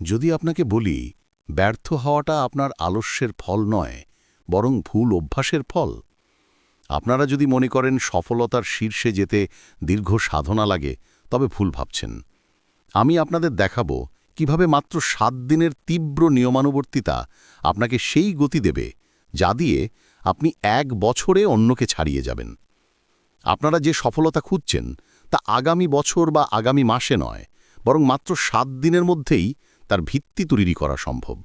যদি আপনাকে বলি, ব্যর্থ হওয়াটা আপনার আলস্যের ফল নয়, বরং ভুল অভ্যাসের ফল। আপনারা যদি মনে করেন সফলতার শীর্ষে যেতে দীর্ঘ সাধনা লাগে, তবে ভুল ভাবছেন। আমি আপনাদের দেখাবো কীভাবে মাত্র সাত দিনের তীব্র নিয়মানুবর্তিতা আপনাকে সেই গতি দেবে, যা দিয়ে আপনি এক বছরে অন্যকে ছাড়িয়ে যাবেন। আপনারা যে সফলতা খুঁজছেন, তা আগামী বছর বা আগামী মাসে নয়, বরং মাত্র সাত দিনের মধ্যেই তার ভিত্তি তৈরি করা সম্ভব।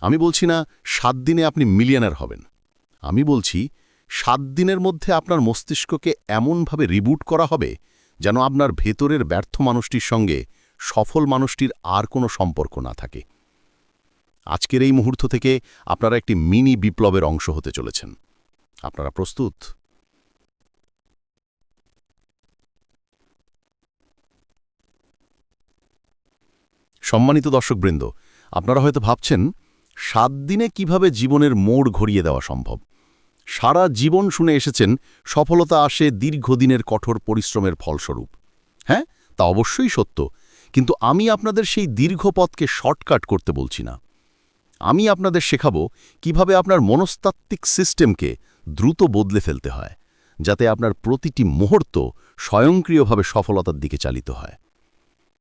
আমি বলছি না, সাত দিনে আপনি মিলিয়নার হবেন। আমি বলছি, সাত দিনের মধ্যে আপনার মস্তিষ্ককে এমনভাবে রিবুট করা হবে যেন আপনার ভেতরের ব্যর্থ মানুষটির সঙ্গে সফল মানুষটির আর কোনো সম্পর্ক না থাকে। আজকের এই মুহূর্ত থেকে আপনারা একটি মিনি বিপ্লবের অংশ হতে চলেছেন। আপনারা প্রস্তুত? সম্মানিত দর্শকবৃন্দ, আপনারা হয়তো ভাবছেন, সাত দিনে কীভাবে জীবনের মোড় ঘুরিয়ে দেওয়া সম্ভব? সারা জীবন শুনে এসেছেন, সফলতা আসে দীর্ঘদিনের কঠোর পরিশ্রমের ফলস্বরূপ। হ্যাঁ তা অবশ্যই সত্য, কিন্তু আমি আপনাদের সেই দীর্ঘ পথকে শর্টকাট করতে বলছি না। আমি আপনাদের শেখাবো কীভাবে আপনার মনস্তাত্ত্বিক সিস্টেমকে দ্রুত বদলে ফেলতে হয়, যাতে আপনার প্রতিটি মুহূর্ত স্বয়ংক্রিয়ভাবে সফলতার দিকে চালিত হয়।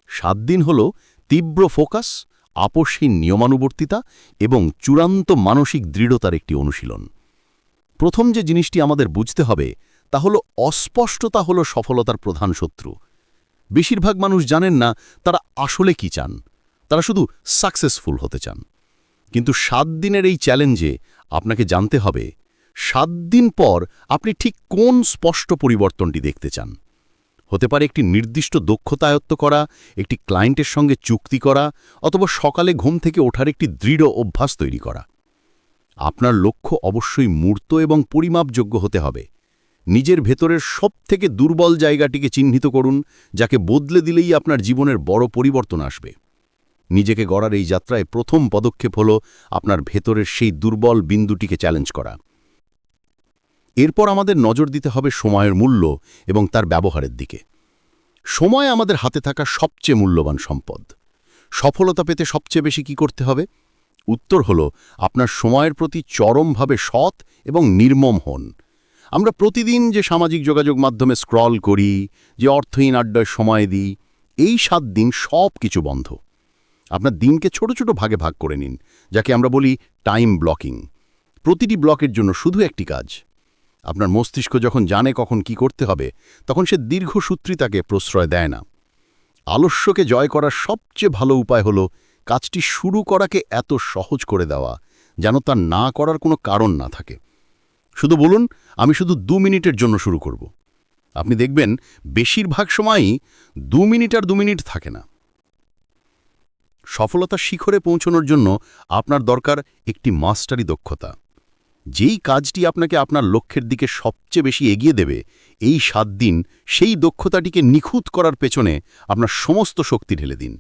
সাত দিন হল তীব্র ফোকাস আপসহীন নিয়মানুবর্তিতা এবং চূড়ান্ত মানসিক দৃঢ়তার একটি অনুশীলন। প্রথম যে জিনিসটি আমাদের বুঝতে হবে, তা হল অস্পষ্টতা হল সফলতার প্রধান শত্রু। বেশিরভাগ মানুষ জানেন না তারা আসলে কি চান। তারা শুধু সাকসেসফুল হতে চান। কিন্তু সাত দিনের এই চ্যালেঞ্জে আপনাকে জানতে হবে, সাত দিন পর আপনি ঠিক কোন স্পষ্ট পরিবর্তনটি দেখতে চান। হতে পারে একটি নির্দিষ্ট দক্ষতা আয়ত্ত করা, একটি ক্লায়েন্টের সঙ্গে চুক্তি করা, অথবা সকালে ঘুম থেকে ওঠার একটি দৃঢ় অভ্যাস তৈরি করা। আপনার লক্ষ্য অবশ্যই মূর্ত এবং পরিমাপযোগ্য হতে হবে। নিজের ভেতরের সবথেকে দুর্বল জায়গাটিকে চিহ্নিত করুন, যাকে বদলে দিলেই আপনার জীবনের বড় পরিবর্তন আসবে। নিজেকে গড়ার এই যাত্রায় প্রথম পদক্ষেপ হল আপনার ভেতরের সেই দুর্বল বিন্দুটিকে চ্যালেঞ্জ করা। এরপর আমাদের নজর দিতে হবে সময়ের মূল্য এবং তার ব্যবহারের দিকে। সময় আমাদের হাতে থাকা সবচেয়ে মূল্যবান সম্পদ। সফলতা পেতে সবচেয়ে বেশি কি করতে হবে? উত্তর হল, আপনার সময়ের প্রতি চরমভাবে সৎ এবং নির্মম হন। আমরা প্রতিদিন যে সামাজিক যোগাযোগ মাধ্যমে স্ক্রল করি, যে অর্থহীন আড্ডায় সময় দিই, এই সাত দিন সব কিছু বন্ধ। আপনার দিনকে ছোট ছোট ভাগে ভাগ করে নিন, যাকে আমরা বলি টাইম ব্লকিং প্রতিটি ব্লকের জন্য শুধু একটি কাজ। আপনার মস্তিষ্ক যখন জানে কখন কি করতে হবে, তখন সে দীর্ঘ দীর্ঘসূত্রিতাকে প্রশ্রয় দেয় না। আলস্যকে জয় করার সবচেয়ে ভালো উপায় হল কাজটি শুরু করাকে এত সহজ করে দেওয়া, যেন তার না করার কোনো কারণ না থাকে। শুধু বলুন, আমি শুধু দু মিনিটের জন্য শুরু করব। আপনি দেখবেন, বেশিরভাগ সময়ই দু মিনিট আর দু মিনিট থাকে না। সফলতার শিখরে পৌঁছানোর জন্য আপনার দরকার একটি মাস্টারি দক্ষতা। যেই কাজটি আপনাকে আপনার লক্ষ্যের দিকে সবচেয়ে বেশি এগিয়ে দেবে, এই সাত দিন সেই দক্ষতাটিকে নিখুঁত করার পেছনে আপনার সমস্ত শক্তি ঢেলে দিন।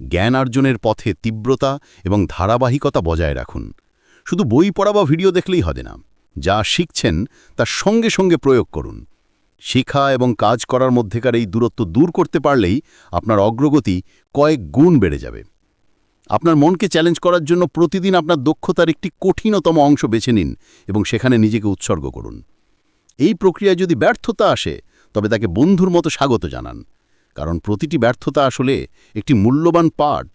জ্ঞান অর্জনের পথে তীব্রতা এবং ধারাবাহিকতা বজায় রাখুন। শুধু বই পড়া বা ভিডিও দেখলেই হবে না। যা শিখছেন তার সঙ্গে সঙ্গে প্রয়োগ করুন। শেখা এবং কাজ করার মধ্যেকার এই দূরত্ব দূর করতে পারলেই আপনার অগ্রগতি কয়েক গুণ বেড়ে যাবে। আপনার মনকে চ্যালেঞ্জ করার জন্য প্রতিদিন আপনার দক্ষতার একটি কঠিনতম অংশ বেছে নিন এবং সেখানে নিজেকে উৎসর্গ করুন। এই প্রক্রিয়ায় যদি ব্যর্থতা আসে, তবে তাকে বন্ধুর মতো স্বাগত জানান। কারণ প্রতিটি ব্যর্থতা আসলে একটি মূল্যবান পাঠ।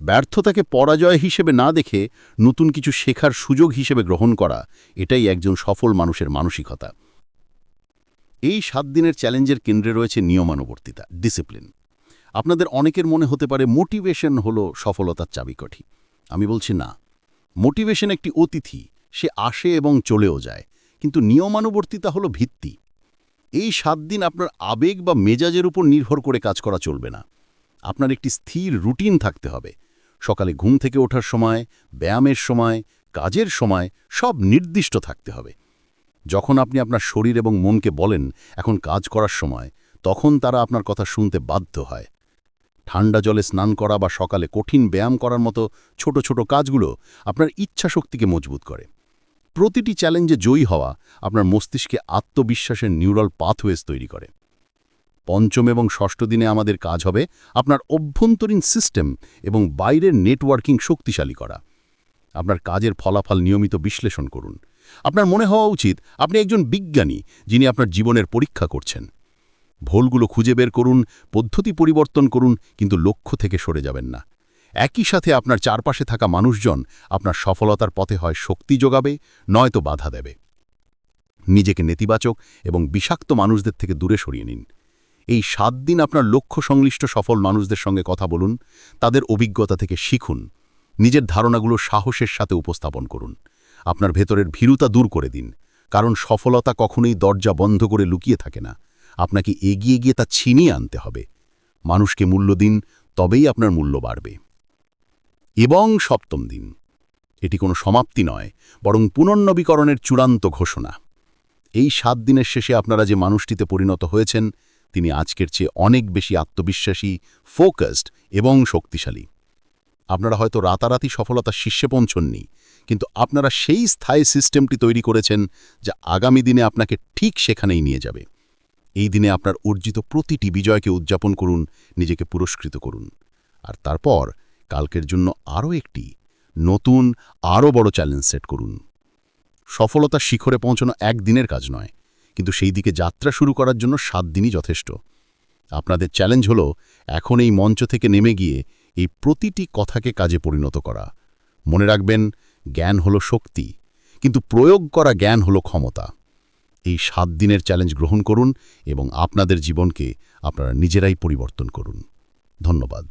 ব্যর্থতাকে পরাজয় হিসেবে না দেখে নতুন কিছু শেখার সুযোগ হিসেবে গ্রহণ করা, এটাই একজন সফল মানুষের মানসিকতা। এই সাত দিনের চ্যালেঞ্জের কেন্দ্রে রয়েছে নিয়মানুবর্তিতা ডিসিপ্লিন আপনাদের অনেকের মনে হতে পারে মোটিভেশন হলো সফলতার চাবিকঠি। আমি বলছি না। মোটিভেশন একটি অতিথি, সে আসে এবং চলেও যায়, কিন্তু নিয়মানুবর্তিতা হলো ভিত্তি। এই সাত দিন আপনার আবেগ বা মেজাজের উপর নির্ভর করে কাজ করা চলবে না। আপনার একটি স্থির রুটিন থাকতে হবে। সকালে ঘুম থেকে ওঠার সময়, ব্যায়ামের সময়, কাজের সময় সব নির্দিষ্ট থাকতে হবে। যখন আপনি আপনার শরীর এবং মনকে বলেন, এখন কাজ করার সময় তখন তারা আপনার কথা শুনতে বাধ্য হয়। ঠান্ডা জলে স্নান করা বা সকালে কঠিন ব্যায়াম করার মতো ছোট ছোট কাজগুলো আপনার ইচ্ছা শক্তিকে মজবুত করে। প্রতিটি চ্যালেঞ্জে জয়ী হওয়া আপনার মস্তিষ্কে আত্মবিশ্বাসের নিউরাল পাথওয়েজ তৈরি করে। পঞ্চম এবং ষষ্ঠ দিনে আমাদের কাজ হবে আপনার অভ্যন্তরীণ সিস্টেম এবং বাইরের নেটওয়ার্কিং শক্তিশালী করা। আপনার কাজের ফলাফল নিয়মিত বিশ্লেষণ করুন। আপনার মনে হওয়া উচিত, আপনি একজন বিজ্ঞানী যিনি আপনার জীবনের পরীক্ষা করছেন। ভুলগুলো খুঁজে বের করুন, পদ্ধতি পরিবর্তন করুন, কিন্তু লক্ষ্য থেকে সরে যাবেন না। একই সাথে আপনার চারপাশে থাকা মানুষজন আপনার সফলতার পথে হয় শক্তি যোগাবে, নয়তো বাধা দেবে। নিজেকে নেতিবাচক এবং বিষাক্ত মানুষদের থেকে দূরে সরিয়ে নিন। এই সাত দিন আপনার লক্ষ্য সংশ্লিষ্ট সফল মানুষদের সঙ্গে কথা বলুন, তাদের অভিজ্ঞতা থেকে শিখুন, নিজের ধারণাগুলো সাহসের সাথে উপস্থাপন করুন। আপনার ভেতরের ভীরুতা দূর করে দিন, কারণ সফলতা কখনোই দরজা বন্ধ করে লুকিয়ে থাকে না। আপনাকে এগিয়ে গিয়ে তা ছিনিয়ে আনতে হবে। মানুষকে মূল্য দিন, তবেই আপনার মূল্য বাড়বে। এবং সপ্তম দিন। এটি কোনো সমাপ্তি নয়, বরং পুনর্নবীকরণের চূড়ান্ত ঘোষণা। এই সাত দিনের শেষে আপনারা যে মানুষটিতে পরিণত হয়েছেন, তিনি আজকের চেয়ে অনেক বেশি আত্মবিশ্বাসী, ফোকাসড এবং শক্তিশালী। আপনারা হয়তো রাতারাতি সফলতার শীর্ষে পৌঁছননি, কিন্তু আপনারা সেই স্থায়ী সিস্টেমটি তৈরি করেছেন, যা আগামী দিনে আপনাকে ঠিক সেখানেই নিয়ে যাবে। এই দিনে আপনার অর্জিত প্রতিটি বিজয়কে উদযাপন করুন, নিজেকে পুরস্কৃত করুন। আর তারপর কালকের জন্য আরও একটি নতুন, আরও বড় চ্যালেঞ্জ সেট করুন। সফলতার শিখরে পৌঁছানো একদিনের কাজ নয়, কিন্তু সেই দিকে যাত্রা শুরু করার জন্য সাত দিনই যথেষ্ট। আপনাদের চ্যালেঞ্জ হল এখন এই মঞ্চ থেকে নেমে গিয়ে এই প্রতিটি কথাকে কাজে পরিণত করা। মনে রাখবেন, জ্ঞান হলো শক্তি, কিন্তু প্রয়োগ করা জ্ঞান হলো ক্ষমতা। এই সাত দিনের চ্যালেঞ্জ গ্রহণ করুন এবং আপনাদের জীবনকে আপনারা নিজেরাই পরিবর্তন করুন। ধন্যবাদ।